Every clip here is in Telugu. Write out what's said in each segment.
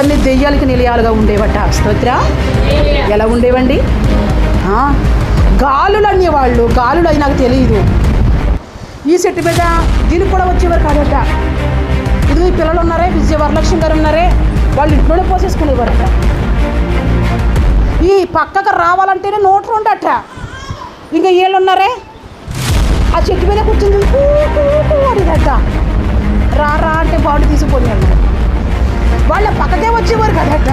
ఇవన్నీ దెయ్యాలకి నిలయాలుగా ఉండేవట. స్తోత్ర. ఎలా ఉండేవండి? గాలులు అనేవాళ్ళు గాలులు అవి నాకు తెలియదు ఈ చెట్టు మీద దీనికి కూడా వచ్చేవారు కాదట. ఇది పిల్లలు ఉన్నారే విజయ వరలక్ష్మి గారు ఉన్నారే వాళ్ళు ఇంట్లోనే పోసేసుకునేవారట. ఈ పక్కకు రావాలంటేనే నోట్లు ఉండట ఇంకా వీళ్ళు ఉన్నారే? ఆ చెట్టు మీద కూర్చుంది. అడిగట. రా రా అంటే తీసుకొని తీసుకుపోయాడు వాళ్ళ పక్కకే వచ్చేవారు కదట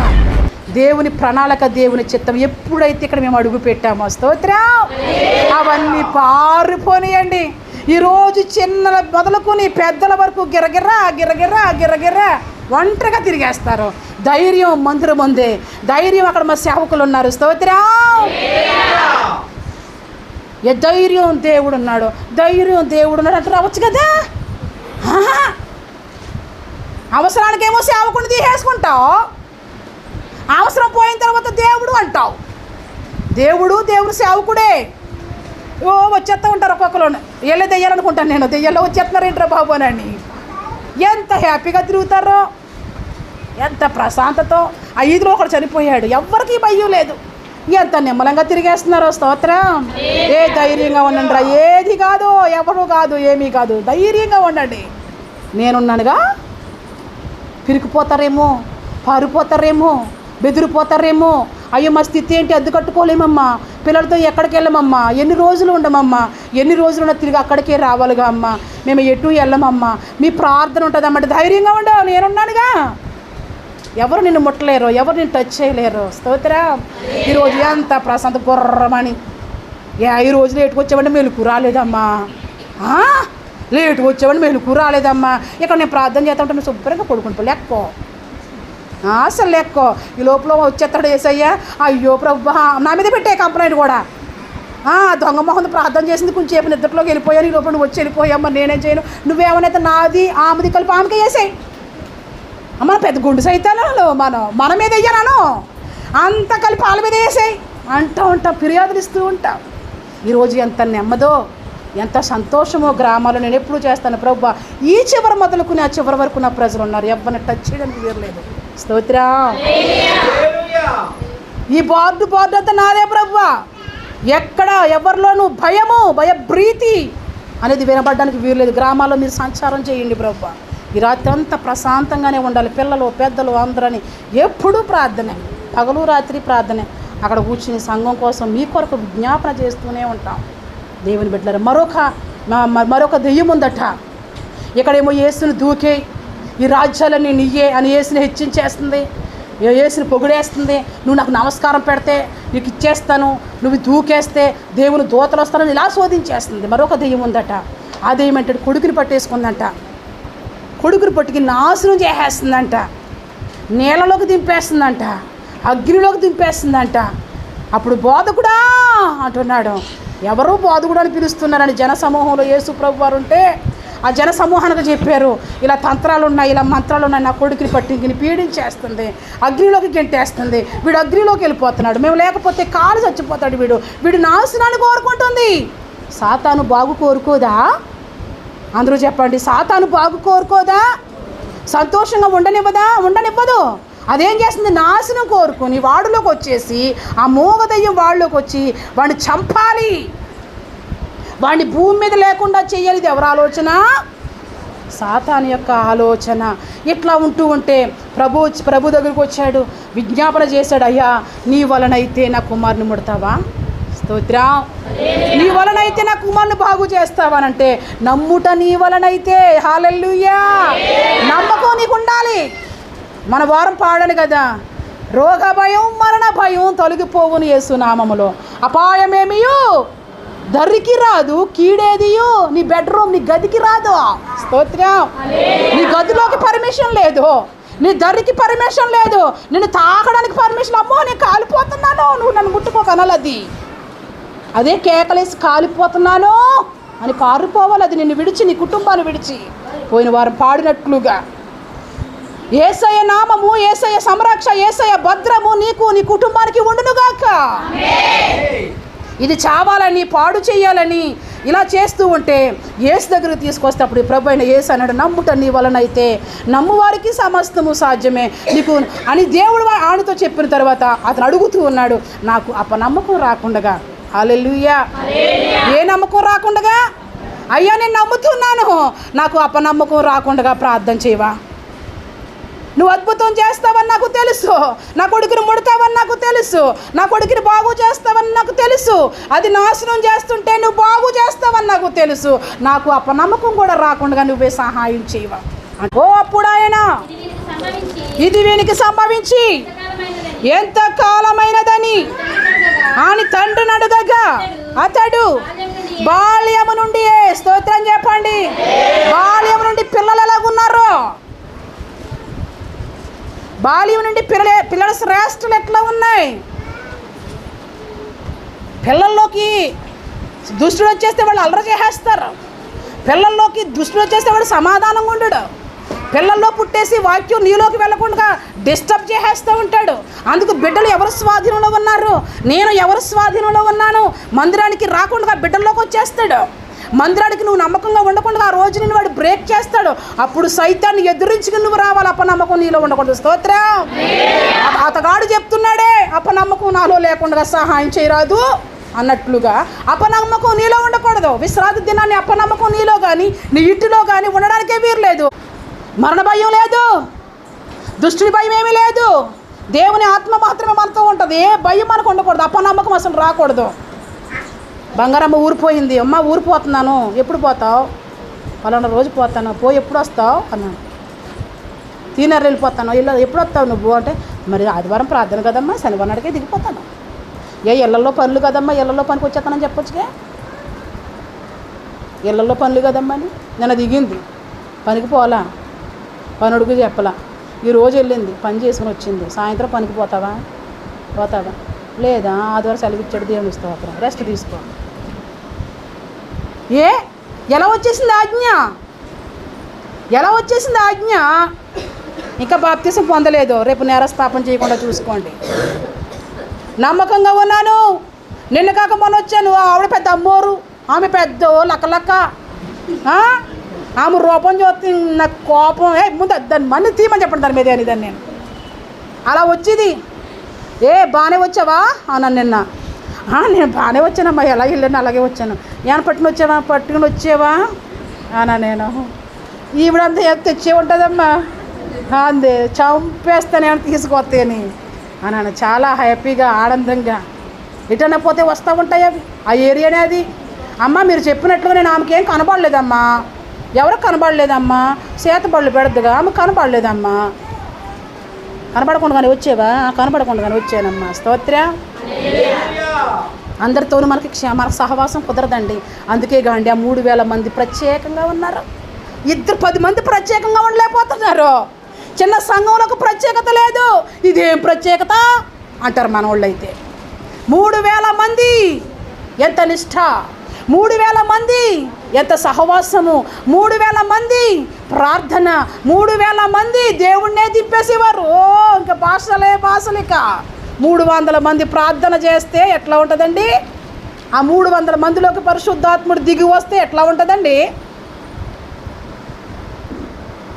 దేవుని ప్రణాళిక దేవుని చిత్తం ఎప్పుడైతే ఇక్కడ మేము అడుగు పెట్టామో స్తోత్రం. అవన్నీ పారిపోనియండి. ఈరోజు చిన్నల మొదలుకొని పెద్దల వరకు గిరగిర్రా గిరగిర్రా గిరగిర్రా ఒంటరిగా తిరిగేస్తారు. ధైర్యం మందిరం ఉంది. ధైర్యం అక్కడ మా సేవకులు ఉన్నారు. స్తోత్రం. ఏ ధైర్యం దేవుడు ఉన్నాడు. ధైర్యం దేవుడు ఉన్నాడు. అంటే రావచ్చు కదా? అవసరానికేమో సేవకుని తీసేసుకుంటావు. అవసరం పోయిన తర్వాత దేవుడు అంటావు. దేవుడు దేవుడు సేవకుడే. ఓ వచ్చేస్తూ ఉంటారు ఒక్కొక్కరు. వెళ్ళే దెయ్యాలనుకుంటాను నేను. దెయ్యాల్లో వచ్చేస్తున్నారు ఏంట్రా బాబు అని ఎంత హ్యాపీగా తిరుగుతారో. ఎంత ప్రశాంతతో. ఐదులో ఒకడు చనిపోయాడు. ఎవ్వరికి భయం లేదు. ఎంత నిమ్మలంగా తిరిగేస్తున్నారో స్తోత్రం. ఏ ధైర్యంగా ఉండండిరా. ఏది కాదు ఎవరు కాదు ఏమీ కాదు. ధైర్యంగా ఉండండి. నేనున్నానుగా. పిరికిపోతారేమో పారిపోతారేమో బెదిరిపోతారేమో. అయ్యో మా స్థితి ఏంటి? అద్దుకట్టుకోలేమమ్మా పిల్లలతో ఎక్కడికి వెళ్ళమమ్మా? ఎన్ని రోజులు ఉండమమ్మా? ఎన్ని రోజులు ఉన్నా తిరిగి అక్కడికే రావాలిగా అమ్మా. మేము ఎటు వెళ్ళమమ్మా. మీ ప్రార్థన ఉంటుందమ్మా. ధైర్యంగా ఉండవు. నేనున్నానుగా. ఎవరు నిన్ను ముట్టలేరు? ఎవరు నిన్ను టచ్ చేయలేరు? స్తోత్రా. ఈరోజు ఎంత ప్రశాంత గుర్రమని ఏ ఐదు రోజులు లేటుకు వచ్చామంటే రాలేదమ్మా. లేటు వచ్చేవాడిని మేలు రాలేదమ్మా. ఇక్కడ నేను ప్రార్థన చేస్తా ఉంటే నువ్వు శుభ్రంగా పడుకుంటా లెక్కో. ఆ, అసలు లెక్కో. ఈ లోపల వచ్చేస్తాడు ఏసయ్యా. అయ్యో ప్రభు నా మీద పెట్టే కంప్లైంట్ కూడా. ఆ, దొంగ మొహం ప్రార్థన చేసింది కొంచెంసేపు నిద్రలోకి వెళ్ళిపోయాను ఈ లోపల నువ్వు వచ్చి వెళ్ళిపోయామ్మా నేనేం చేయను. నువ్వేమనైతే నాది ఆమెది కలిపి ఆమెకి వేసాయి మన పెద్ద గుండు సైతాలు మనం మన మీద వెయ్యనాను అంత కలిపి వాళ్ళ మీద వేసాయి. అంటూ ఉంటాం ఫిర్యాదులు ఇస్తూ ఉంటాం. ఈరోజు ఎంత నెమ్మదో. ఎంత సంతోషమో గ్రామాల్లో నేను ఎప్పుడు చేస్తాను ప్రభు. ఈ చివరి మొదలుకుని ఆ చివరి వరకు నా ప్రజలు ఉన్నారు. ఎవరిని టచ్ చేయడానికి వీరలేదు స్తోత్రం. ఈ బోర్డు బోర్డు అంతా నాదే ప్రభు. ఎక్కడ ఎవరిలోనూ భయము భయభ్రీతి అనేది వినబడడానికి వీరలేదు గ్రామాల్లో మీరు సంచారం చేయండి ప్రభు. ఈ రాత్రి అంతా ప్రశాంతంగానే ఉండాలి. పిల్లలు పెద్దలు అందరని ఎప్పుడూ ప్రార్థనే. పగలు రాత్రి ప్రార్థనే. అక్కడ కూర్చుని సంఘం కోసం మీ కొరకు విజ్ఞాపన చేస్తూనే ఉంటాం. దేవుని బిడ్డలారా మరొక మరొక దెయ్యం ఉందట. ఇక్కడేమో యేసుని దూకే ఈ రాజ్యాలన్నీ నీయే అని యేసుని హెచ్చించేస్తుంది. యేసుని పొగిడేస్తుంది. నువ్వు నాకు నమస్కారం పెడితే నీకు ఇచ్చేస్తాను. నువ్వు దూకేస్తే దేవుని దూతలు వస్తానని ఇలా శోధించేస్తుంది. మరొక దెయ్యం ఉందట. ఆ దెయ్యం అంటే కొడుకుని పట్టేసుకుందంట. కొడుకుని పట్టుకి నాశనం చేసేస్తుందంట. నీళ్ళలోకి దింపేస్తుందంట. అగ్నిలోకి దింపేస్తుందంట. అప్పుడు బోధకుడా అంటున్నాడు. ఎవరూ బోధకుడు అని పిలుస్తున్నారని జనసమూహంలో యేసు ప్రభు వారు ఉంటే ఆ జనసమూహానికి చెప్పారు ఇలా తంత్రాలు ఉన్నాయి ఇలా మంత్రాలు ఉన్నాయి నా కొడుకుని పట్టింకిని పీడించేస్తుంది అగ్నిలోకి గెంటేస్తుంది వీడు అగ్నిలోకి వెళ్ళిపోతున్నాడు మేము లేకపోతే కాలు చచ్చిపోతాడు వీడు వీడు నాశనాన్ని కోరుకుంటుంది. సాతాను బాగు కోరుకోదా? అందరూ చెప్పండి సాతాను బాగు కోరుకోదా? సంతోషంగా ఉండనివ్వదా? ఉండనివ్వదు. అదేం చేస్తుంది? నాశనం కోరుకుని వాడిలోకి వచ్చేసి ఆ మూగదయ్యం వాళ్ళలోకి వచ్చి వాడిని చంపాలి. వాడిని భూమి మీద లేకుండా చేయాలి. ఇది ఎవరి ఆలోచన? సాతాన్ యొక్క ఆలోచన. ఇట్లా ఉంటూ ఉంటే ప్రభు ప్రభు దగ్గరికి వచ్చాడు. విజ్ఞాపన చేశాడు అయ్యా నీ వలనైతే నా కుమారుని ముడతావా? స్తోత్రం. నీ వలనైతే నా కుమారుని బాగు చేస్తావనంటే నమ్ముట నీ వలనైతే. హాలెల్లుయ్యా నమ్మకం నీకు ఉండాలి. మన వారం పాడను కదా. రోగ భయం మరణ భయం తొలగిపోవును యేసునామములో అపాయమేమియో? దర్రికి రాదు కీడేదియో? నీ బెడ్రూమ్ నీ గదికి రాదు. స్తోత్రం. నీ గదిలోకి పర్మిషన్ లేదు. నీ దరికి పర్మిషన్ లేదు. నిన్ను తాకడానికి పర్మిషన్ అమ్మో నేను కాలిపోతున్నాను. నువ్వు నన్ను ముట్టుకోకనలది అదే కేకలేసి కాలిపోతున్నాను అని పారిపోవాలి అది. నిన్ను విడిచి నీ కుటుంబాన్ని విడిచి. పోయిన వారం పాడినట్లుగా. ఏసయ నామము ఏసయ సంరక్ష ఏసయ భద్రము నీకు నీ కుటుంబానికి ఉండునుగాక. ఇది చావాలని పాడు చేయాలని ఇలా చేస్తూ ఉంటే ఏసు దగ్గరికి తీసుకొస్తే అప్పుడు ప్రభు అయిన ఏసు అన్నాడు నమ్ముట నీ వలనైతే నమ్మువారికి సమస్తము సాధ్యమే. నీకు అని దేవుడు ఆడితో చెప్పిన తర్వాత అతను అడుగుతూ ఉన్నాడు నాకు అపనమ్మకం రాకుండగా. హాలెలుయా ఏ నమ్మకం రాకుండగా? అయ్యా నేను నమ్ముతున్నాను. నాకు అపనమ్మకం రాకుండగా ప్రార్థన చేయవా? నువ్వు అద్భుతం చేస్తావని నాకు తెలుసు. నా కొడుకుని ముడతావని నాకు తెలుసు. నా కొడుకుని బాగు చేస్తావని నాకు తెలుసు. అది నాశనం చేస్తుంటే నువ్వు బాగు చేస్తావని నాకు తెలుసు. నాకు అపనమ్మకం కూడా రాకుండా నువ్వే సహాయం చేయవా? ఓ అప్పుడు ఆయన ఇది వీనికి సంభవించి. ఎంత కాలమైనదని? తండ్రి అని తండ్రి నడుగగా అతడు బాల్యము నుండి స్తోత్రం చెప్పండి. బాల్యము నుండి పిల్లల బాల్యం నుండి పిల్లలే పిల్లల శ్రేష్టలు ఎట్లా ఉన్నాయి? పిల్లల్లోకి దుష్టుడు వచ్చేస్తే వాళ్ళు అల్లరి చేసేస్తారు. పిల్లల్లోకి దుష్టుడు వచ్చేస్తే వాడు సమాధానంగా ఉండడు. పిల్లల్లో పుట్టేసి వాక్యం నీలోకి వెళ్ళకుండా డిస్టర్బ్ చేసేస్తూ ఉంటాడు. అందుకు బిడ్డలు ఎవరు స్వాధీనంలో ఉన్నారు? నేను ఎవరు స్వాధీనంలో ఉన్నాను? మందిరానికి రాకుండా బిడ్డల్లోకి వచ్చేస్తాడు. మందిరానికి నువ్వు నమ్మకంగా ఉండకుండా ఆ రోజు నేను వాడు బ్రేక్ చేస్తాడు. అప్పుడు సైతాన్ని ఎదురించుకుని నువ్వు రావాలి. అపనమ్మకం నీలో ఉండకూడదు. స్తోత్రం. అతగాడు చెప్తున్నాడే అపనమ్మకం నాలో లేకుండా సహాయం చేయరాదు అన్నట్లుగా అపనమ్మకం నీలో ఉండకూడదు. విశ్రాంతి దినాన్ని అపనమ్మకం నీలో కానీ నీ ఇంటిలో కానీ ఉండడానికే వీరు లేదు. మరణ భయం లేదు. దుష్టుడి భయం ఏమీ లేదు. దేవుని ఆత్మ మాత్రమే మనతో ఉంటుంది. ఏ భయం మనకు ఉండకూడదు. అపనమ్మకం అసలు రాకూడదు. బంగారమ్మ ఊరిపోయింది అమ్మ ఊరిపోతున్నాను ఎప్పుడు పోతావు? పలానా రోజు పోతాను. పోయి ఎప్పుడు వస్తావు? అన్నాను. తీనర్ వెళ్ళిపోతాను. ఇల్లు ఎప్పుడు వస్తావు నువ్వు? అంటే మరి ఆదివారం ప్రార్థన కదమ్మా. శనివారం నాడికే దిగిపోతాను. ఏ ఇళ్ళల్లో పనులు కదమ్మా. ఇళ్ళల్లో పనికి వచ్చేస్తానని చెప్పొచ్చుగా? ఇళ్ళల్లో పనులు కదమ్మా అని? నిన్న దిగింది. పనికి పోలా పనుడికి చెప్పలా. ఈరోజు వెళ్ళింది. పని చేసుకుని వచ్చింది. సాయంత్రం పనికి పోతావా? పోతావా? లేదా ఆదివారం సెలవు ఇచ్చాడు దేవుని స్తోత్రం. రెస్ట్ తీసుకో. ఏ? ఎలా వచ్చేసింది ఆజ్ఞ? ఎలా వచ్చేసింది ఆజ్ఞ? ఇంకా బాప్తీసం పొందలేదు. రేపు నేరస్థాపన చేయకుండా చూసుకోండి. నమ్మకంగా ఉన్నాను. నిన్న కాక మొన్న వచ్చాను. ఆవిడ పెద్ద అమ్మోరు. ఆమె పెద్ద లక్క ఆమె రూపం చూస్తే నాకు కోపం. ఏ ముందు దాన్ని మళ్ళీ తీమని చెప్పండి దాని మీద అని దాన్ని నేను. అలా వచ్చేది. ఏ బాగానే వచ్చావా? అన్నాను నిన్న. "ఆ, నేను బాగానే వచ్చానమ్మా ఎలాగ వెళ్ళాను అలాగే వచ్చాను. ఏమైనా పట్టుకుని వచ్చావా? పట్టుకుని వచ్చావా? అన్నా నేను. ఈవిడంతా ఎంత తెచ్చే ఉంటుందమ్మా. "ఆ, అందే చంపేస్తానేమో తీసుకొస్తే అని. అన్నాను చాలా హ్యాపీగా ఆనందంగా. ఎటన్నా పోతే వస్తూ ఉంటాయి అవి. ఆ ఏరియానే అది. అమ్మ మీరు చెప్పినట్లు నేను ఆమెకేం కనబడలేదమ్మా. ఎవరు కనబడలేదమ్మా? చేతబళ్ళు పెడద్దుగా ఆమె కనబడలేదమ్మా. కనబడకుండా వచ్చేవా? ఆ, వచ్చానమ్మా. స్తోత్ర. అందరితోనూ మనకి మనకు సహవాసం కుదరదండి. అందుకే కాండి ఆ మూడు వేల మంది ప్రత్యేకంగా ఉన్నారు. ఇద్దరు పది మంది ప్రత్యేకంగా ఉండలేకపోతున్నారు. చిన్న సంఘంలో ఒక ప్రత్యేకత లేదు. ఇదేం ప్రత్యేకత? అంటారు మన వాళ్ళు అయితే మూడు వేల మంది. ఎంత నిష్ఠ. మూడు వేల మంది. ఎంత సహవాసము? మూడు వేల మంది ప్రార్థన మూడు వేల మంది దేవుణ్ణే తిప్పేసేవారు ఓ ఇంకా భాషలే భాషలు ఇక మూడు వందల మంది ప్రార్థన చేస్తే ఎట్లా ఉంటుందండి? ఆ మూడు వందల మందిలోకి పరిశుద్ధాత్ముడు దిగి వస్తే ఎట్లా ఉంటుందండి?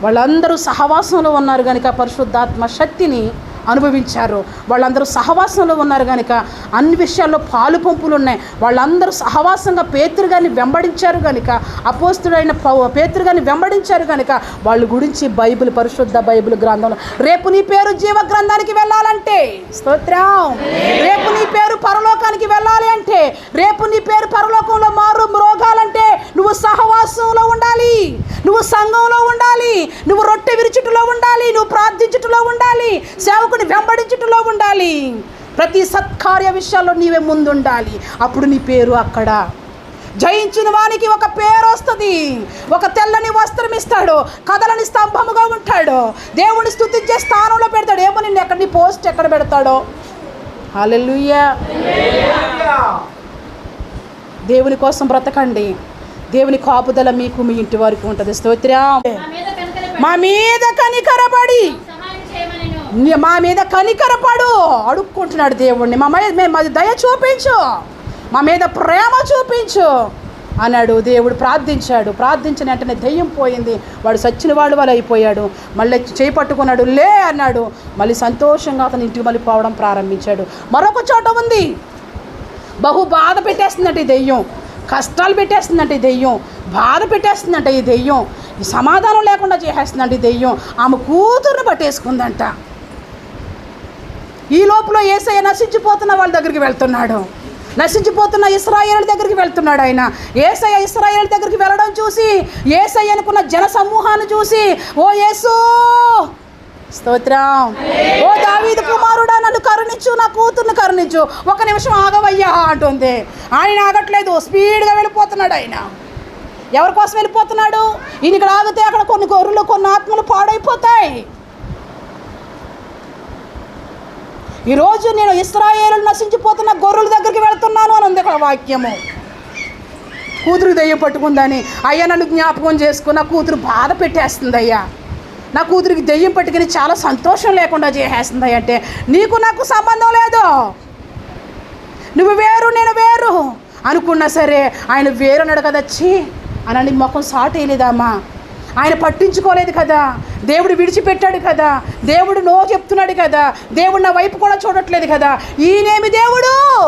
వాళ్ళందరూ సహవాసంలో ఉన్నారు కనుక పరిశుద్ధాత్మ శక్తిని అనుభవించారు. వాళ్ళందరూ సహవాసంలో ఉన్నారు కనుక అన్ని విషయాల్లో పాలు పంపులు ఉన్నాయి. వాళ్ళందరూ సహవాసంగా పేతురు గారిని వెంబడించారు కనుక అపోస్తుడైన పౌ- పేతురు గారిని వెంబడించారు కనుక వాళ్ళ గురించి బైబిల్ పరిశుద్ధ బైబిల్ గ్రంథంలో రేపు నీ పేరు జీవ గ్రంథానికి వెళ్ళాలంటే స్తోత్రం. రేపు నీ పేరు పరలోకానికి వెళ్ళాలి అంటే రేపు నీ పేరు పరలోకంలో మారు మ్రోగాలంటే నువ్వు సహవాసంలో ఉండాలి. నువ్వు సంఘంలో ఉండాలి. నువ్వు రొట్టె విరుచుటలో ఉండాలి. నువ్వు ప్రార్థించుటలో ఉండాలి. సేవకుని వెంబడించుటలో ఉండాలి. ప్రతి సత్కార్య విషయాల్లో నీవే ముందుండాలి. అప్పుడు నీ పేరు అక్కడ. జయించిన వానికి ఒక పేరు వస్తుంది. ఒక తెల్లని వస్త్రం ఇస్తాడు. కథలని స్తంభముగా ఉంటాడు. దేవుని స్థుతించే స్థానంలో పెడతాడు. ఏమో నిన్ను ఎక్కడ నీ పోస్ట్ ఎక్కడ పెడతాడో. హల్లెలూయా. దేవుని కోసం బ్రతకండి. దేవుని కాపుదల మీకు మీ ఇంటి వారికి ఉంటుంది. స్తోత్రం. మా మీద కనికరపడి. మా మీద కనికరపడు అడుక్కుంటున్నాడు దేవుణ్ణి. మా మీద మాది దయ చూపించు. మా మీద ప్రేమ చూపించు అన్నాడు దేవుడు. ప్రార్థించాడు. ప్రార్థించిన వెంటనే దెయ్యం పోయింది. వాడు సచ్చిన వాడు వాళ్ళు అయిపోయాడు. మళ్ళీ చేయి పట్టుకున్నాడు లే అన్నాడు. మళ్ళీ సంతోషంగా అతను ఇంటికి మళ్ళీ పోవడం ప్రారంభించాడు. మరొక చోట ఉంది. బహు బాధ పెట్టేస్తుందంటే ఈ దెయ్యం. కష్టాలు పెట్టేస్తుందంట ఈ దెయ్యం. బాధ పెట్టేస్తుందంట ఈ దెయ్యం. సమాధానం లేకుండా చేసేస్తుందంట ఈ దెయ్యం. ఆమె కూతురుని పట్టేసుకుందంట. ఈ లోపల ఏసయ్య నశించిపోతున్న వాళ్ళ దగ్గరికి వెళ్తున్నాడు. నశించిపోతున్న ఇస్రాయేల్ దగ్గరికి వెళ్తున్నాడు ఆయన. ఏసయ్య ఇస్రాయేల్ దగ్గరికి వెళ్ళడం చూసి ఏసయ్య అనుకున్న జన సమూహాన్ని చూసి ఓ యేసు స్తోత్రం. ఓ దావీదు కుమారుడా నన్ను కరుణించు నా కూతుర్ని కరుణించు. ఒక నిమిషం ఆగవయ్యా అంటుంది. ఆయన ఆగట్లేదు స్పీడ్గా వెళ్ళిపోతున్నాడు ఆయన. ఎవరి కోసం వెళ్ళిపోతున్నాడు? ఈయన ఇక్కడ ఆగితే అక్కడ కొన్ని గొర్రెలు కొన్ని ఆత్మలు పాడైపోతాయి. ఈరోజు నేను ఇస్రాయేలు నశించిపోతున్న గొర్రెల దగ్గరికి వెళ్తున్నాను అని ఉంది అక్కడ వాక్యము. కూతురు దెయ్యం పట్టుకుందని అయ్యా నన్ను జ్ఞాపకం చేసుకుని నా కూతురు బాధ పెట్టేస్తుంది అయ్యా నా కూతురికి దెయ్యం పట్టుకుని చాలా సంతోషం లేకుండా చేసేస్తుంది అంటే నీకు నాకు సంబంధం లేదు. నువ్వు వేరు నేను వేరు. అనుకున్నా సరే ఆయన వేరు అన్నాడు కదా చీ అని ముఖం సాట్ వేయలేదమ్మా ఆయన పట్టించుకోలేదు కదా. దేవుడు విడిచిపెట్టాడు కదా. దేవుడు నో చెప్తున్నాడు కదా. దేవుడు నా వైపు కూడా చూడట్లేదు కదా. ఈయనేమి దేవుడు?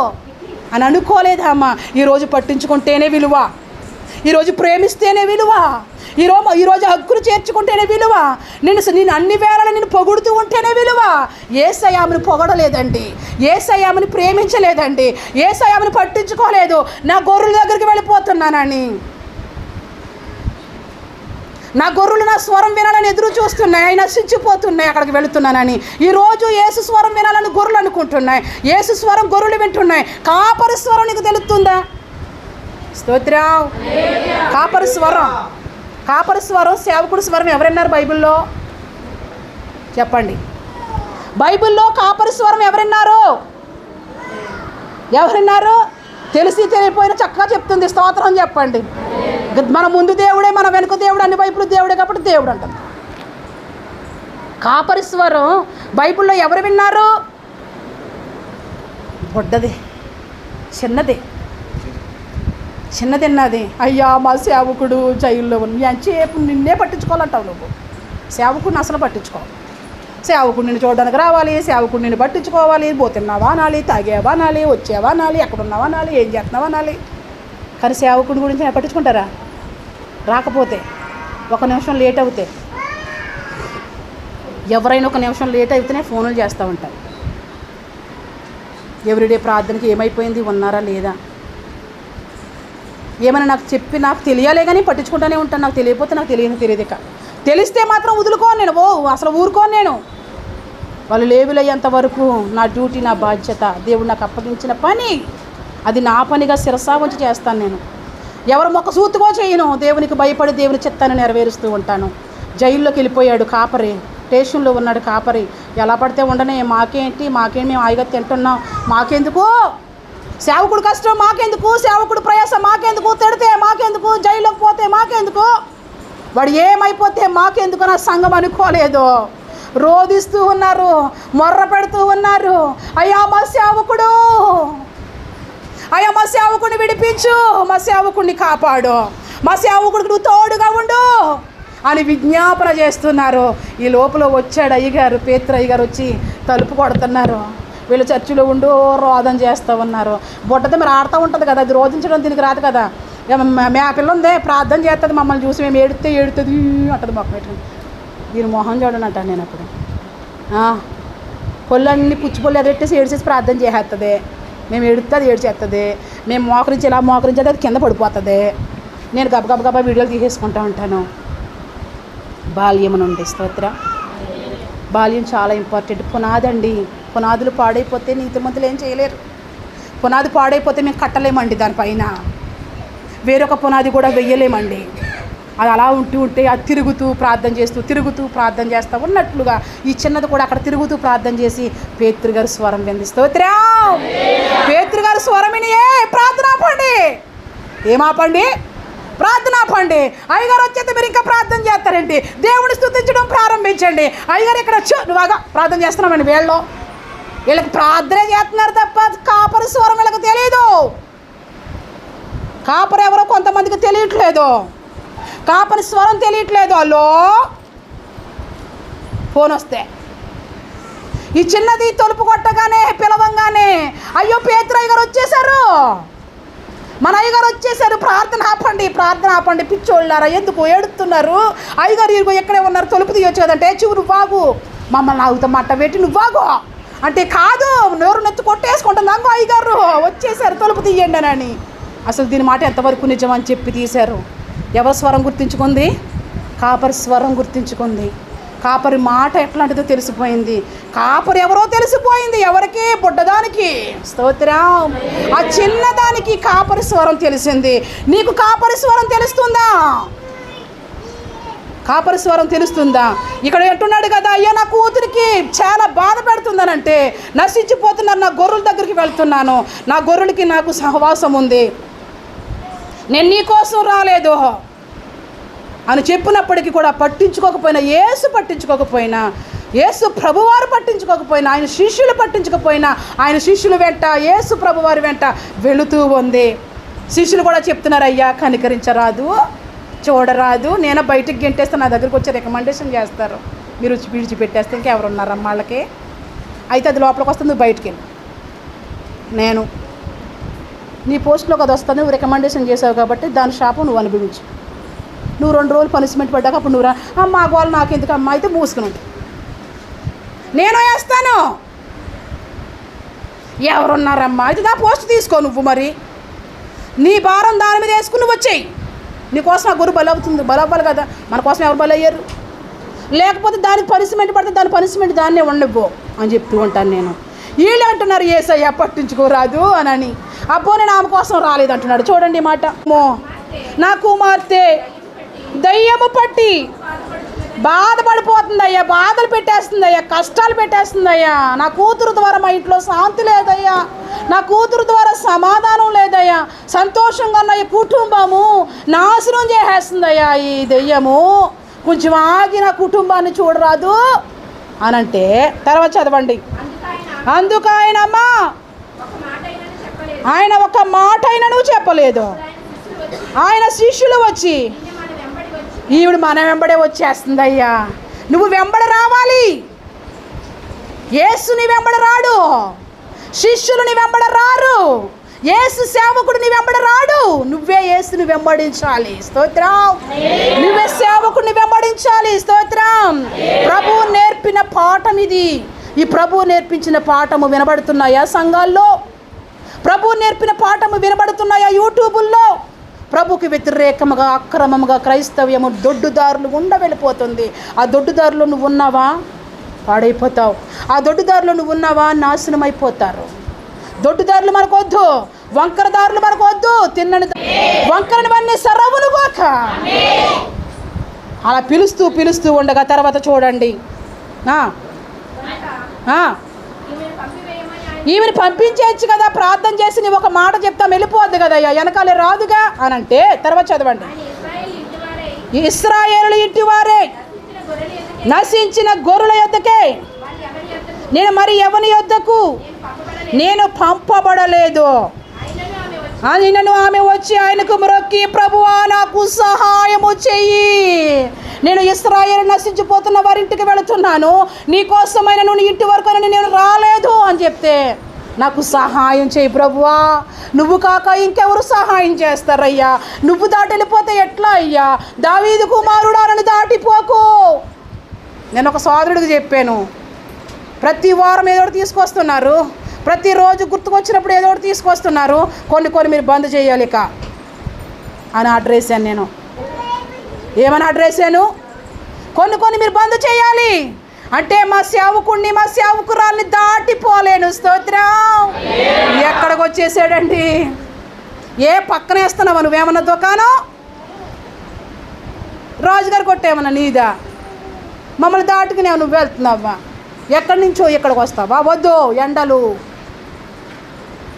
అని అనుకోలేదమ్మా ఈరోజు పట్టించుకుంటేనే విలువ. ఈరోజు ప్రేమిస్తేనే విలువ. ఈరోజు ఈరోజు హక్కులు చేర్చుకుంటేనే విలువ. నేను నేను అన్ని వేళలు నేను పొగుడుతూ ఉంటేనే విలువ. ఏ సయామును పొగడలేదండి. ఏ సయాముని ప్రేమించలేదండి. ఏ సయాముని పట్టించుకోలేదు. నా గొర్రెల దగ్గరికి వెళ్ళిపోతున్నానని. నా గొర్రెలు నా స్వరం వినాలని ఎదురు చూస్తున్నాయి. అవి నశించిపోతున్నాయి. అక్కడికి వెళుతున్నానని. ఈరోజు ఏసు స్వరం వినాలని గొర్రెలు అనుకుంటున్నాయి. ఏసు స్వరం గొర్రెలు వింటున్నాయి. కాపరి స్వరం నీకు తెలుస్తుందా? స్తోత్రం కాపరి స్వరం. కాపరి స్వరం సేవకుడు స్వరం ఎవరన్నారు బైబిల్లో? చెప్పండి. బైబిల్లో కాపరి స్వరం ఎవరన్నారు? ఎవరన్నారు? తెలిసి తెలియపోయిన చక్కగా చెప్తుంది. స్తోత్రం చెప్పండి. మన ముందు దేవుడే మన వెనుక దేవుడు అన్ని వైపులు దేవుడే కాబట్టి దేవుడు అంటుంది కాపరి స్వరం బైబిల్లో ఎవరు విన్నారు? బొడ్డది చిన్నది. చిన్నదిన్నది. అయ్యా మా సేవకుడు జైల్లో ఉన్న చేపు నిన్నే పట్టించుకోవాలంటావు నువ్వు. సేవకుడిని అసలు పట్టించుకో సేవకుడు నిన్ను చూడడానికి రావాలి సేవకుడు నిన్ను పట్టించుకోవాలి. పోతున్నావా అనాలి తాగేవా అనాలి వచ్చేవా అనాలి ఎక్కడున్నావా అనాలి ఏం చేస్తున్నావా అనాలి కానీ సేవకుడి గురించి నేను పట్టించుకుంటారా? రాకపోతే ఒక నిమిషం లేట్ అవుతే. ఎవరైనా ఒక నిమిషం లేట్ అయితేనే ఫోన్లు చేస్తూ ఉంటారు. ఎవ్రీడే ప్రార్థనకి ఏమైపోయింది? ఉన్నారా? లేదా? ఏమైనా నాకు చెప్పి నాకు తెలియాలే కానీ పట్టించుకుంటూనే ఉంటాను. నాకు తెలియకపోతే నాకు తెలియదు తెలియదు ఇక. తెలిస్తే మాత్రం వదులుకోను నేను. ఓ అసలు ఊరుకోను నేను. వాళ్ళు లేవులయ్యేంత వరకు నా డ్యూటీ నా బాధ్యత దేవుడు నాకు అప్పగించిన పని అది నా పనిగా శిరసా ఉంచి చేస్తాను నేను. ఎవరు మొక్క సూతుకో చేయను. దేవునికి భయపడి దేవుని చిత్తాన్ని నెరవేరుస్తూ ఉంటాను. జైల్లోకి వెళ్ళిపోయాడు కాపరి. స్టేషన్లో ఉన్నాడు కాపరి. ఎలా పడితే ఉండనే మాకేంటి మాకేం మేము హాయిగా తింటున్నాం మాకెందుకు? సేవకుడు కష్టం మాకెందుకు? సేవకుడు ప్రయాసం మాకెందుకు? తిడితే మాకెందుకు? జైల్లోకి పోతే మాకెందుకు? వాడు ఏమైపోతే మాకెందుకు నా సంఘం అనుకోలేదు. రోధిస్తూ ఉన్నారు మొర్ర పెడుతూ ఉన్నారు. అయ్యా మా సేవకుడు! అయ్యా మా సేవకుడిని విడిపించు. మా సేవకుడిని కాపాడు. మా సేవకుడికి నువ్వు తోడుగా ఉండు అని విజ్ఞాపన చేస్తున్నారు. ఈ లోపల వచ్చాడు అయ్యగారు పేత్ర అయ్యగారు వచ్చి తలుపు కొడుతున్నారు. వీళ్ళు చర్చిలో ఉండు రోదం చేస్తూ ఉన్నారు. బుడ్డది మరి ఆడుతూ ఉంటుంది కదా అది రోధించడం దీనికి రాదు కదా. మే పిల్ల ఉందే ప్రార్థన చేస్తుంది మమ్మల్ని చూసి మేము ఏడితే ఏడుతుంది అంటది మొక్క పెట్టుకుని. దీని మొహం చూడండి అంటాను నేను అప్పుడు. ఆ, పొల్లన్నీ పుచ్చిపొల్లు ఎగరెట్టేసి ఏడిచేసి ప్రార్థన చేసేస్తుంది మేము ఎడితే అది ఏడ్చేస్తుంది మేము మోకరించి ఇలా మోకరించేది అది కింద పడిపోతుంది. నేను గబగబగబా వీడియోలు తీసేసుకుంటూ ఉంటాను. బాల్యం అని నుండి స్తోత్ర. బాల్యం చాలా ఇంపార్టెంట్. పునాది అండి పునాదులు పాడైపోతే నీతిమంతులు ఏం చేయలేరు. పునాది పాడైపోతే మేము కట్టలేమండి దానిపైన. వేరొక పునాది కూడా వెయ్యలేమండి. అది అలా ఉంటూ ఉంటే అది తిరుగుతూ ప్రార్థన చేస్తూ తిరుగుతూ ప్రార్థన చేస్తూ ఉన్నట్లుగా ఈ చిన్నది కూడా అక్కడ తిరుగుతూ ప్రార్థన చేసి పేతృగారు స్వరం వింది స్తోత్రం! పేతృ గారు స్వరం విని ఏ ప్రార్థన ఆపండి! ఏమాపండి ప్రార్థన ఆపండి. అయ్యగారు వచ్చేస్తే మీరు ఇంకా ప్రార్థన చేస్తారండి. దేవుని స్తుతించడం ప్రారంభించండి. అయ్యగారు ఇక్కడ వచ్చి బాగా ప్రార్థన చేస్తున్నామండి వీళ్ళు వీళ్ళకి ప్రార్థన చేస్తున్నారు తప్ప కాపరి స్వరం వీళ్ళకి తెలియదు కాపరు ఎవరో కొంతమందికి తెలియట్లేదు. పాపని స్వరం తెలియట్లేదు అలో? ఫోన్ వస్తే. ఈ చిన్నది తలుపు కొట్టగానే పిలవంగానే అయ్యో పేతురయ్య గారు వచ్చేసారు మన అయ్యగారు వచ్చేసారు ప్రార్థన ఆపండి ప్రార్థన ఆపండి పిచ్చోళ్ళారా ఎందుకు ఏడుతున్నారు అయ్యగారు ఇరుగు ఎక్కడే ఉన్నారు తలుపు తీయొచ్చు కదంటే చూడు బాగు మమ్మల్ని ఆగుతా మట్ట పెట్టి నువ్వు బాగు అంటే కాదు నోరు నెత్తు కొట్టేసుకుంటుంది అంగో అయ్యగారు. వచ్చేసారు తలుపు తీయండి అని. అసలు దీని మాట ఎంతవరకు నిజమని చెప్పి తీశారు? ఎవరి స్వరం గుర్తించుకుంది? కాపరి స్వరం గుర్తించుకుంది. కాపరి మాట ఎట్లాంటిదో తెలిసిపోయింది. కాపరి ఎవరో తెలిసిపోయింది ఎవరికి? బుడ్డదానికి. స్తోత్రం. ఆ చిన్నదానికి కాపరి స్వరం తెలిసింది. నీకు కాపరి స్వరం తెలుస్తుందా? కాపరి స్వరం తెలుస్తుందా? ఇక్కడ అంటున్నాడు కదా అయ్యా నా కూతురికి చాలా బాధ పెడుతుందనంటే నశించిపోతున్నారు. నా గొర్రెల దగ్గరికి వెళ్తున్నాను. నా గొర్రెలకి నాకు సహవాసం ఉంది. నేను నీకోసం రాలేదు అని చెప్పినప్పటికీ కూడా పట్టించుకోకపోయినా ఏసు పట్టించుకోకపోయినా ఏసు ప్రభువారు పట్టించుకోకపోయినా ఆయన శిష్యులు పట్టించుకపోయినా ఆయన శిష్యులు వెంట ఏసు ప్రభువారి వెంట వెళుతూ ఉంది. శిష్యులు కూడా చెప్తున్నారు అయ్యా కనికరించరాదు చూడరాదు. నేను బయటికి గెంటేస్తే నా దగ్గరికి వచ్చి రికమెండేషన్ చేస్తారు. మీరు విడిచిపెట్టేస్తే ఇంకెవరున్నారమ్మ వాళ్ళకి? అయితే అది లోపలికి వస్తుంది బయటికి నేను నీ పోస్ట్లో అది వస్తుంది నువ్వు రికమెండేషన్ చేసావు కాబట్టి దాని శాపం నువ్వు అనుభవించు. నువ్వు రెండు రోజులు పనిష్మెంట్ పడ్డాక అప్పుడు నువ్వు రా అమ్మ గోల్ నాకు ఎందుకు అమ్మ అయితే మూసుకుని నేను వేస్తాను. ఎవరున్నారమ్మా? అయితే నా పోస్ట్ తీసుకో నువ్వు మరి. నీ భారం దాని మీద వేసుకుని నువ్వు వచ్చేయి. నీకోసం ఆ గురు బలవుతుంది బలవ్వాలి కదా. మన కోసం ఎవరు బలయ్యారు? లేకపోతే దానికి పనిష్మెంట్ పడితే దాని పనిష్మెంట్ దాన్నే ఉండబో అని చెప్తూ ఉంటాను నేను. వీళ్ళు అంటున్నారు ఏసయ్య పట్టించుకోరాదు అని అని అబ్బో నేను ఆమె కోసం రాలేదు అంటున్నాడు చూడండి మాట. మో నా కుమార్తె దయ్యము పట్టి బాధపడిపోతుందయ్యా బాధలు పెట్టేస్తుందయ్యా కష్టాలు పెట్టేస్తుందయ్యా. నా కూతురు ద్వారా మా ఇంట్లో శాంతి లేదయ్యా. నా కూతురు ద్వారా సమాధానం లేదయ్యా. సంతోషంగా ఉన్న ఈ కుటుంబము నాశనం చేసేస్తుందయ్యా ఈ దెయ్యము. కొంచెం ఆగి నా కుటుంబాన్ని చూడరాదు అని అంటే తర్వాత చదవండి. అందుకు ఆయన అమ్మా ఆయన ఒక మాట అయినను చెప్పలేదు. ఆయన శిష్యులు వచ్చి ఈవిడ మన వెంబడే వచ్చేస్తుందయ్యా. నువ్వు వెంబడ రావాలి. ఏసుని వెంబడ రాడు. శిష్యులు నీ వెంబడ రారు. ఏసు సేవకుడు నీ వెంబడ రాడు. నువ్వే యేసుని వెంబడించాలి. స్తోత్రం. నువ్వే సేవకుడిని వెంబడించాలి. స్తోత్రం. ప్రభు నేర్పిన పాఠం ఇది. ఈ ప్రభువు నేర్పించిన పాఠము వినబడుతున్నాయా సంఘాల్లో? ప్రభు నేర్పిన పాఠము వినబడుతున్నాయా యూట్యూబుల్లో? ప్రభుకి వ్యతిరేకముగా అక్రమముగా క్రైస్తవ్యము దొడ్డుదారులు ఉండ వెళ్ళిపోతుంది ఆ దొడ్డుదారులు నువ్వు ఉన్నావా? పాడైపోతావు. ఆ దొడ్డుదారులు నువ్వు ఉన్నావా? నాశనం అయిపోతారు దొడ్డుదారులు మనకు వద్దు వంకరదారులు మనకు వద్దు తిన్నని వంకరనివన్నీ సరవును గోక అలా పిలుస్తూ పిలుస్తూ ఉండగా తర్వాత చూడండి. ఆ, ఆ. ఈమెను పంపించేయచ్చు కదా ప్రార్థన చేసి నీవు ఒక మాట చెప్తాం వెళ్ళిపోద్ది కదా వెనకాలే రాదుగా అని అంటే తర్వాత చదవండి. ఇస్రాయేలు ఇంటి వారే. నశించిన గొర్రెల యొద్దకే. నేను మరి ఎవని యొద్దకు? నేను పంపబడలేదు. ఆయనను ఆమె వచ్చి ఆయనకు మ్రొక్కి ప్రభువా నాకు సహాయము చెయ్యి. నేను ఇస్రాయేల్ నశించిపోతున్న వారింటికి వెళుతున్నాను. నీకోసమైన నువ్వు ఇంటి వరకు నేను రాలేదు అని చెప్తే నాకు సహాయం చేయి ప్రభువా. నువ్వు కాక ఇంకెవరు సహాయం చేస్తారయ్యా? నువ్వు దాటి వెళ్ళిపోతే ఎట్లా అయ్యా? దావీదు కుమారుడా నన్ను దాటిపోకు. నేను ఒక సోదరుడికి చెప్పాను. ప్రతి వారం ఏదో ఒకటి తీసుకొస్తున్నారు. ప్రతిరోజు గుర్తుకొచ్చినప్పుడు ఏదో ఒకటి తీసుకొస్తున్నారు. కొన్ని కొన్ని మీరు బంద్ చేయాలి ఇక. అని ఆర్డర్ వేసాను నేను. ఏమని అడ్రస్ వేసాను కొన్ని కొన్ని మీరు బంద్ చేయాలి. అంటే మా సేవకుణ్ణి మా సేవకురాల్ని దాటిపోలేను. స్తోత్రం. ఎక్కడికి వచ్చేసాడండి? ఏ పక్కన వేస్తున్నావు నువ్వేమన్నా దుకాణం? రాజుగారు కొట్టేమన్నా నీదా? మమ్మల్ని దాటుకుని నువ్వు వెళ్తున్నావా? ఎక్కడి నుంచో ఇక్కడికి వస్తావా? వద్దు ఎండలు.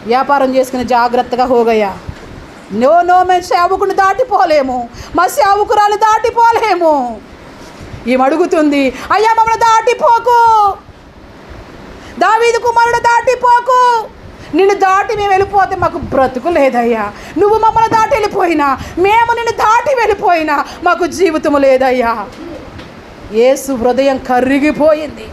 వ్యాపారం చేసుకుని జాగ్రత్తగా హోగయ్యా. నో నో మేము సేవకుని దాటిపోలేము. మా సేవకురాలు దాటిపోలేము. ఈమె అడుగుతుంది అయ్యా మమ్మల్ని దాటిపోకు. దావీదు కుమారుడు దాటిపోకు. నిన్ను దాటి మేము వెళ్ళిపోతే మాకు బ్రతుకు లేదయ్యా. నువ్వు మమ్మల్ని దాటి వెళ్ళిపోయినా మేము నిన్ను దాటి వెళ్ళిపోయినా మాకు జీవితము లేదయ్యా. ఏసు హృదయం కరిగిపోయింది.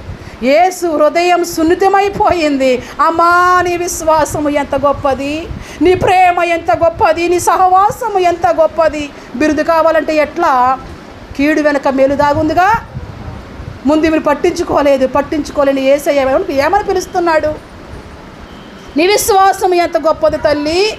ఏసు హృదయం సున్నితమైపోయింది. అమ్మా నీ విశ్వాసము ఎంత గొప్పది. నీ ప్రేమ ఎంత గొప్పది నీ సహవాసము ఎంత గొప్పది. బిరుదు కావాలంటే ఎట్లా? కీడు వెనక మేలు దాగుందిగా. ముందు మీరు పట్టించుకోలేదు పట్టించుకోలేని ఏసయ్య ఏమని- పిలుస్తున్నాడు? నీ విశ్వాసం ఎంత గొప్పది తల్లి?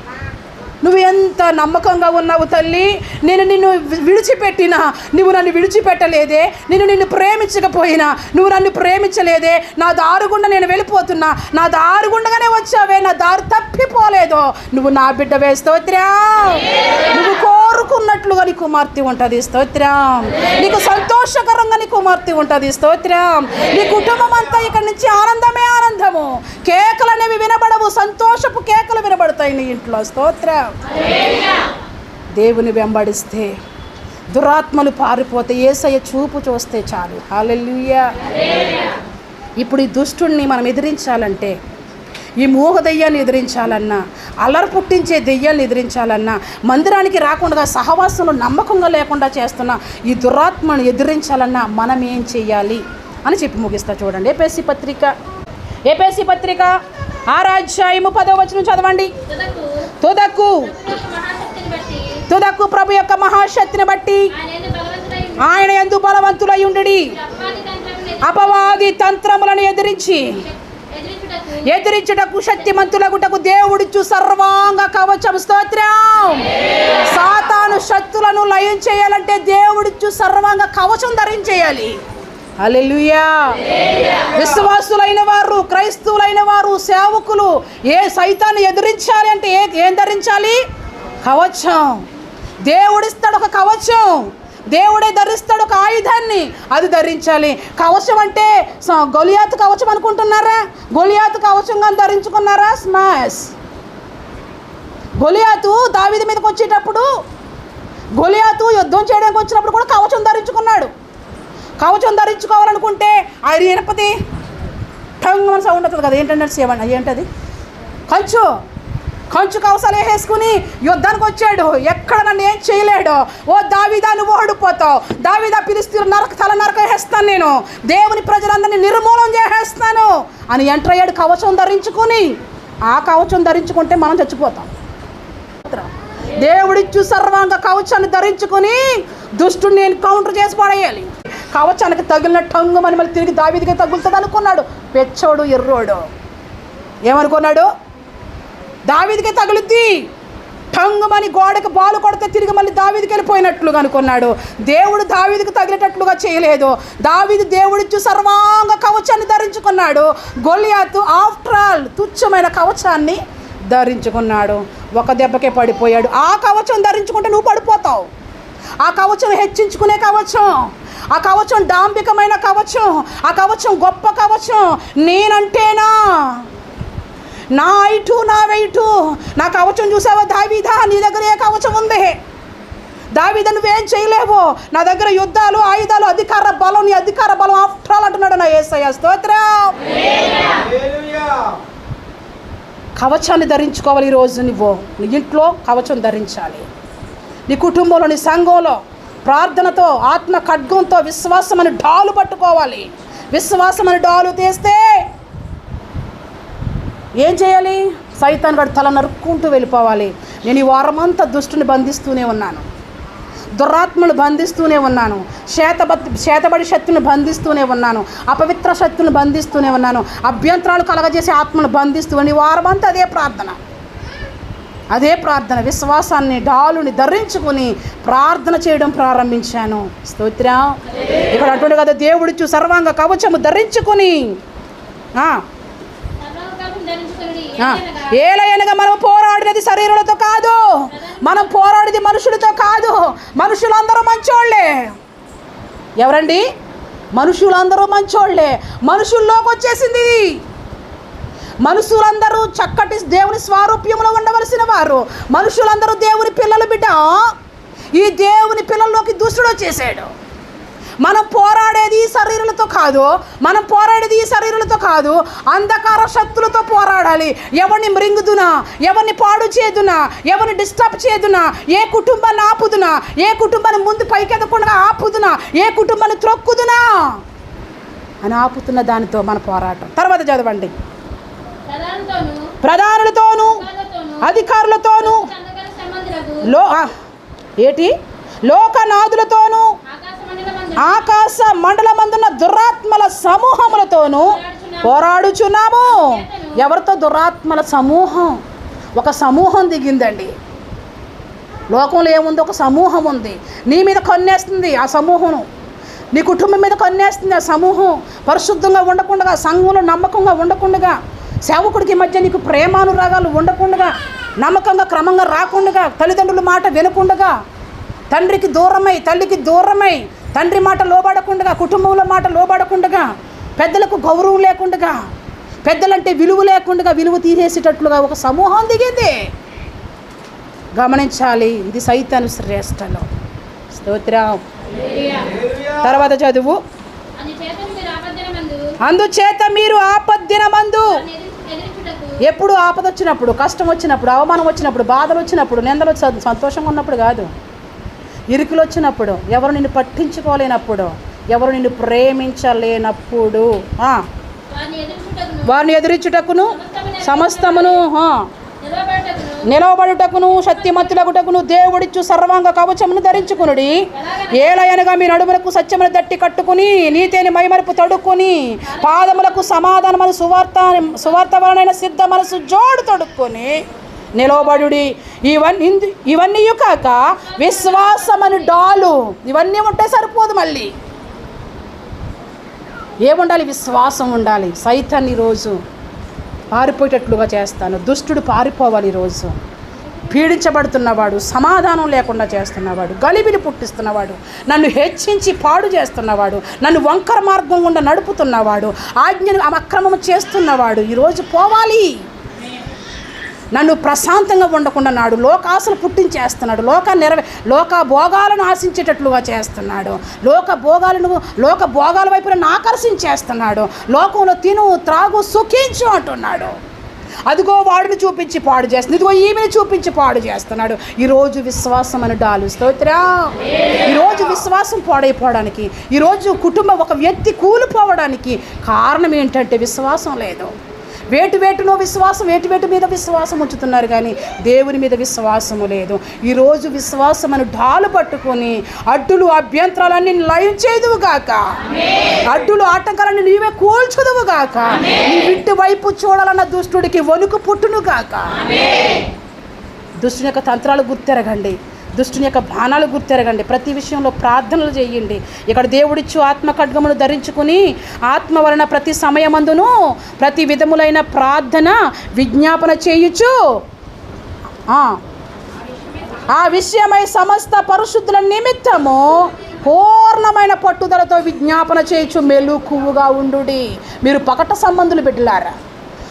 నువ్వు ఎంత నమ్మకంగా ఉన్నావు తల్లి? నేను నిన్ను వి- విడిచిపెట్టినా? నువ్వు నన్ను విడిచిపెట్టలేదే? నేను నిన్ను ప్రేమించకపోయినా? నువ్వు నన్ను ప్రేమించలేదే? నా దారుగుండా నేను వెళ్ళిపోతున్నా. నా దారుగుండగానే వచ్చావే. నా దారి తప్పిపోలేదు. నువ్వు నా బిడ్డ వేస్తోత్రా నువ్వు కోరుకున్నట్లుగా నీ కుమార్తె ఉంటుంది. స్తోత్రం. నీకు సంతోషకరంగా నీ కుమార్తె ఉంటుంది. స్తోత్రం. నీ కుటుంబం అంతా ఇక్కడి నుంచి ఆనందమే ఆనందము. కేకలు అనేవి వినబడవు. సంతోషపు కేకలు వినబడతాయి నీ ఇంట్లో. స్తోత్రం. దేవుని వెంబడిస్తే దురాత్మలు పారిపోతే ఏసయ్య చూపు చూస్తే చాలు. హాలెల్లుయా. ఇప్పుడు ఈ దుష్టుణ్ణి మనం ఎదిరించాలంటే ఈ మూగ దెయ్యాన్ని ఎదిరించాలన్నా అల్లరి పుట్టించే దెయ్యాన్ని ఎదిరించాలన్నా మందిరానికి రాకుండా సహవాసంలో నమ్మకంగా లేకుండా చేస్తున్న ఈ దురాత్మను ఎదిరించాలన్నా మనం ఏం చేయాలి అని చెప్పి ముగిస్తా చూడండి. ఏపీసీ పత్రిక. ఏపీసీ పత్రిక. ఆరాధ్యాయము పదో వచనం చదవండి. తుదకు. తుదకు ప్రభు యొక్క మహాశక్తిని బట్టి ఆయన యందు ఎందు బలవంతులై ఉండి అపవాది తంత్రములను ఎదిరించి ఎదిరించుటకు ఎదిరించుటకు శక్తిమంతులగుటకు దేవుడిచ్చు సర్వాంగ కవచం స్తోత్రం. సాతాను శక్తులను లయం చేయాలంటే దేవుడిచ్చు సర్వాంగ కవచం ధరించేయాలి. అలెలుయా విశ్వాసులైన వారు క్రైస్తవులైన వారు సేవకులు ఏ సైతాన్ని ఎదిరించాలి అంటే ఏ ఏం ధరించాలి? కవచం. దేవుడిస్తాడు ఒక కవచం. దేవుడే ధరిస్తాడు ఒక ఆయుధాన్ని. అది ధరించాలి. కవచం అంటే స- గొలియాతు కవచం అనుకుంటున్నారా? గొలియాతు కవచంగా ధరించుకున్నారా? స్మాష్. గొలియాతు దావిది మీదకి వచ్చేటప్పుడు గొలియాతు యుద్ధం చేయడానికి వచ్చినప్పుడు కూడా కవచం ధరించుకున్నాడు. కవచం ధరించుకోవాలనుకుంటే ఆయన ఇనపతి టంగ్ మన సౌండ్ అవుతుంది కదా ఏంటంటే సేవండి ఏంటది? కంచు. కంచు కవసాలు వేసుకుని యుద్ధానికి వచ్చాడు. ఎక్కడ నన్ను ఏం చేయలేడు. ఓ దావిదా నువ్వు ఓడిపోతావు. దావిదా పిలిస్తూ నరక తల నరక వేస్తాను నేను. దేవుని ప్రజలందరినీ నిర్మూలం చేసేస్తాను అని ఎంటర్ అయ్యాడు కవచం ధరించుకుని. ఆ కవచం ధరించుకుంటే మనం చచ్చిపోతాం. దేవుడిచ్చు సర్వాంగ కవచాన్ని ధరించుకుని దుష్టుని ఎన్కౌంటర్ చేసి పడేయాలి. కవచానికి తగిలిన టంగు అని మళ్ళీ తిరిగి దావిదిగా తగులుతుంది అనుకున్నాడు. పెచ్చోడు ఎర్రోడు. ఏమనుకున్నాడు? దావిదికే తగులుద్ది. టంగుమని గోడకి బాలు కొడితే తిరిగి మళ్ళీ దావీదికి వెళ్ళిపోయినట్లుగా అనుకున్నాడు. దేవుడు దావీదికి తగిలేటట్లుగా చేయలేదు. దావీది దేవుడిచ్చు సర్వాంగ కవచాన్ని ధరించుకున్నాడు. గొలియాతు ఆఫ్టర్ ఆల్ తుచ్చమైన కవచాన్ని ధరించుకున్నాడు. ఒక దెబ్బకే పడిపోయాడు. ఆ కవచం ధరించుకుంటే నువ్వు పడిపోతావు. ఆ కవచం హెచ్చించుకునే కవచం. ఆ కవచం డాంబికమైన కవచం ఆ కవచం గొప్ప కవచం. నేనంటేనా? నా ఇటు నా వెయిటు. నా కవచం చూసావా దావీదా? నీ దగ్గర ఏ కవచం ఉంది? దావీద నువ్వేం చేయలేవు. నా దగ్గర యుద్ధాలు ఆయుధాలు అధికార బలం నీ అధికార బలం ఆఫ్టర్ ఆల్ అంటున్నాడు నా ఏసయ్య. స్తోత్రం. కవచాన్ని ధరించుకోవాలి ఈరోజు నువ్వు. నీ ఇంట్లో కవచం ధరించాలి. నీ కుటుంబంలో నీ సంఘంలో ప్రార్థనతో ఆత్మ ఖడ్గంతో విశ్వాసం అని డాలు పట్టుకోవాలి. విశ్వాసం అని డాలు తీస్తే ఏం చేయాలి? సైతాన్ గడు తల నరుక్కుంటూ వెళ్ళిపోవాలి. నేను ఈ వారమంతా దుష్టుని బంధిస్తూనే ఉన్నాను. దురాత్మను బంధిస్తూనే ఉన్నాను. చేతబత్ చేతబడి శక్తిని బంధిస్తూనే ఉన్నాను. అపవిత్ర శక్తిని బంధిస్తూనే ఉన్నాను. అభ్యంతరాలు కలగజేసే ఆత్మను బంధిస్తూ అని వారమంతా అదే ప్రార్థన. అదే ప్రార్థన విశ్వాసాన్ని డాలుని ధరించుకుని ప్రార్థన చేయడం ప్రారంభించాను. స్తోత్రం. ఇక్కడ అటువంటి కదా దేవుడిచ్చు సర్వాంగ కవచము ధరించుకుని. ఏలయనగా మనం పోరాడినది శరీరులతో కాదు. మనం పోరాడినది మనుషులతో కాదు. మనుషులందరూ మంచోళ్ళే. ఎవరండి? మనుషులందరూ మంచోళ్ళే. మనుషుల్లోకి వచ్చేసింది ఇది. మనుషులందరూ చక్కటి దేవుని స్వారూప్యంలో ఉండవలసిన వారు. మనుషులందరూ దేవుని పిల్లలు బిడ్డ. ఈ దేవుని పిల్లల్లోకి దుష్టుడు వచ్చేసాడు. మనం పోరాడేది ఈ శరీరాలతో కాదు. మనం పోరాడేది ఈ శరీరాలతో కాదు. అంధకార శక్తులతో పోరాడాలి. ఎవరిని మృంగుదునా? ఎవరిని పాడు చేదునా? ఎవరిని డిస్టర్బ్ చేదునా? ఏ కుటుంబాన్ని ఆపుదునా? ఏ కుటుంబాన్ని ముందు పైకెదకుండా ఆపుదునా? ఏ కుటుంబాన్ని త్రొక్కుదునా? అని ఆపుతున్న దానితో మన పోరాటం. తర్వాత చదవండి. ప్రధానులతోనూ అధికారులతోను లో ఏటి? లోకనాథులతోనూ ఆకాశ మండలమందున్న దురాత్మల సమూహములతోనూ పోరాడుచున్నాము. ఎవరితో దురాత్మల సమూహం? ఒక సమూహం దిగిందండి. లోకంలో ఏముంది? ఒక సమూహం ఉంది. నీ మీద కన్నేస్తుంది ఆ సమూహం. నీ కుటుంబం మీద కన్నేస్తుంది ఆ సమూహం. పరిశుద్ధంగా ఉండకుండా సంఘంలో నమ్మకంగా ఉండకుండా సేవకుడికి మధ్య నీకు ప్రేమానురాగాలు ఉండకుండా నమ్మకంగా క్రమంగా రాకుండా తల్లిదండ్రుల మాట వినకుండా తండ్రికి దూరమై తల్లికి దూరమై తండ్రి మాట లోబడకుండా కుటుంబంలో మాట లోబడకుండా పెద్దలకు గౌరవం లేకుండా పెద్దలంటే విలువ లేకుండా విలువ తీసేసేటట్లుగా ఒక సమూహం దిగింది. గమనించాలి ఇది సైతాను శ్రేష్టలో. స్తోత్రం. తర్వాత చదువు. అందుచేత మీరు ఆపద్దనమందు. అందుచేత మీరు ఆపద్దినమందు వారిని ఎదిరి- ఎదిరించుటకు ఎప్పుడు ఆపద వచ్చినప్పుడు కష్టం వచ్చినప్పుడు అవమానం వచ్చినప్పుడు బాధలు వచ్చినప్పుడు నిందలు సంతోషంగా ఉన్నప్పుడు కాదు. ఇరుకులు వచ్చినప్పుడు ఎవరు నిన్ను పట్టించుకోలేనప్పుడు ఎవరు నిన్ను ప్రేమించలేనప్పుడు. వారిని ఎదిరించుటకును. సమస్తమును నిలవబడుటకును శక్తిమంతులగుటకును దేవుడిచ్చు సర్వాంగ కవచమును ధరించుకునుడి. ఏలయనగా మీ నడుములకు సత్యమును దట్టి కట్టుకుని నీతిని మైమరుపు తడుక్కుని పాదములకు సమాధానమని సువార్త సువార్త వలనైన సిద్ధ మనసు జోడు తొడుక్కొని నిలవబడుడి. ఇవన్నీ ఇవన్నీ కాక విశ్వాసమని డాలు. ఇవన్నీ ఉంటే సరిపోదు మళ్ళీ. ఏముండాలి? విశ్వాసం ఉండాలి. సైతాన్ని రోజు పారిపోయేటట్లుగా చేస్తాను. దుష్టుడు పారిపోవాలి ఈరోజు పీడించబడుతున్నవాడు సమాధానం లేకుండా చేస్తున్నవాడు గలిబిలి పుట్టిస్తున్నవాడు నన్ను హెచ్చించి పాడు చేస్తున్నవాడు నన్ను వంకర మార్గం గుండా నడుపుతున్నవాడు ఆజ్ఞను అక్రమం చేస్తున్నవాడు ఈరోజు పోవాలి. నన్ను ప్రశాంతంగా ఉండకుండా నాడు లోకాశలు పుట్టించేస్తున్నాడు. లోక నెరవే లోక భోగాలను ఆశించేటట్లుగా చేస్తున్నాడు. లోక భోగాలను లోక భోగాల వైపు నన్ను ఆకర్షించేస్తున్నాడు లోకంలో తిను త్రాగు సుఖించు అంటున్నాడు. అదిగో వాడిని చూపించి పాడు చేస్తుంది. ఇదిగో ఈమెను చూపించి పాడు చేస్తున్నాడు. ఈరోజు విశ్వాసం అని డాలు. స్తోత్రా. ఈరోజు విశ్వాసం పాడైపోవడానికి ఈరోజు కుటుంబం ఒక వ్యక్తి కూలిపోవడానికి కారణం ఏంటంటే విశ్వాసం లేదు. వేటు వేటునో విశ్వాసం వేటు వేటు మీద విశ్వాసం ఉంచుతున్నారు కానీ దేవుని మీద విశ్వాసము లేదు. ఈరోజు విశ్వాసం అని ఢాలు పట్టుకొని అడ్డులు అభ్యంతరాలన్నీ లయం చేదువుగాక అడ్డులు ఆటంకాలన్నీ నీవే కూల్చుదువుగాక నీ ఇంటి వైపు చూడాలన్న దుష్టుడికి వణుకు పుట్టునుగాక దుష్టుని యొక్క తంత్రాలు గుర్తెరగండి. దుష్టుని యొక్క బాణాలు గుర్తెరగండి. ప్రతి విషయంలో ప్రార్థనలు చేయండి. ఇక్కడ దేవుడిచ్చు ఆత్మ ఖడ్గమును ధరించుకుని ఆత్మ వలన ప్రతి సమయమందును ప్రతి విధములైన ప్రార్థన విజ్ఞాపన చేయుచు. ఆ, విషయమై సమస్త పరిశుద్ధుల నిమిత్తము పూర్ణమైన పట్టుదలతో విజ్ఞాపన చేయొచ్చు మెలుకువగా ఉండుడి. మీరు పకట సంబంధులు బిడ్డలారా.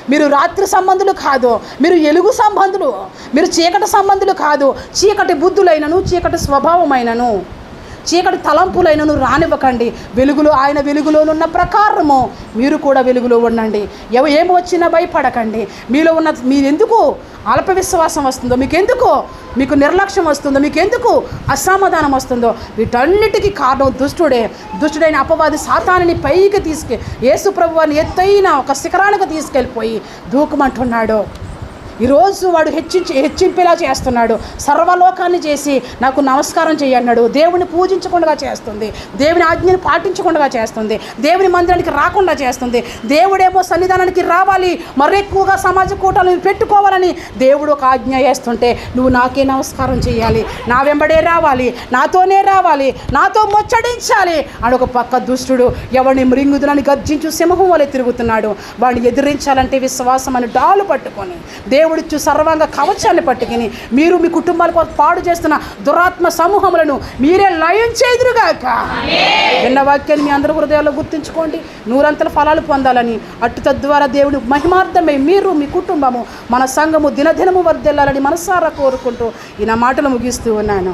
మీరు రాత్రి సంబంధులు కాదు మీరు ఎలుగు సంబంధులు మీరు చీకటి సంబంధులు కాదు చీకటి బుద్ధులైనను చీకటి స్వభావమైనను. చీకటి తలంపులైనను రానివ్వకండి. వెలుగులో ఆయన వెలుగులోనున్న ప్రకారము మీరు కూడా వెలుగులో ఉండండి. ఎవ ఏమి వచ్చినా భయపడకండి. మీలో ఉన్న మీరు ఎందుకు అల్ప విశ్వాసం వస్తుందో మీకు ఎందుకు మీకు నిర్లక్ష్యం వస్తుందో మీకు ఎందుకు అసమాధానం వస్తుందో వీటన్నిటికీ కారణం దుష్టుడే. దుష్టుడైన అపవాది సాతానిని పైకి తీసుకె యేసు ప్రభువాన్ని ఎత్తైన ఒక శిఖరానికి తీసుకెళ్ళిపోయి దూకమంటున్నాడు. ఈరోజు వాడు హెచ్చించి హెచ్చింపేలా చేస్తున్నాడు. సర్వలోకాన్ని చేసి నాకు నమస్కారం చేయన్నాడు దేవుని పూజించకుండా చేస్తుంది. దేవుని ఆజ్ఞను పాటించకుండా చేస్తుంది. దేవుని మందిరానికి రాకుండా చేస్తుంది. దేవుడేమో సన్నిధానానికి రావాలి. మరెక్కువగా సమాజ కూటాలను పెట్టుకోవాలని దేవుడు ఒక ఆజ్ఞ వేస్తుంటే నువ్వు నాకే నమస్కారం చేయాలి నా వెంబడే రావాలి. నాతోనే రావాలి. నాతో ముచ్చడించాలి అని ఒక పక్క దుష్టుడు ఎవరిని మృంగుదునని గర్జించు సింహం వలె తిరుగుతున్నాడు. వాడిని ఎదిరించాలంటే విశ్వాసం అని డాలు పట్టుకొని దేవుడిచ్చు సర్వాంగ కవచాన్ని పట్టుకుని మీరు మీ కుటుంబాల కోసం పాడు చేస్తున్న దురాత్మ సమూహములను మీరే లయం చేదురుగాక నిన్న వాక్యాన్ని మీ అందరి హృదయాల్లో గుర్తుంచుకోండి. నూరంతల ఫలాలు పొందాలని అటు తద్వారా దేవుని మహిమార్థమై మీరు మీ కుటుంబము మన సంఘము దినదినము వర్దిల్లాలని మనసారా కోరుకుంటూ ఈ నా మాటలు ముగిస్తూ ఉన్నాను.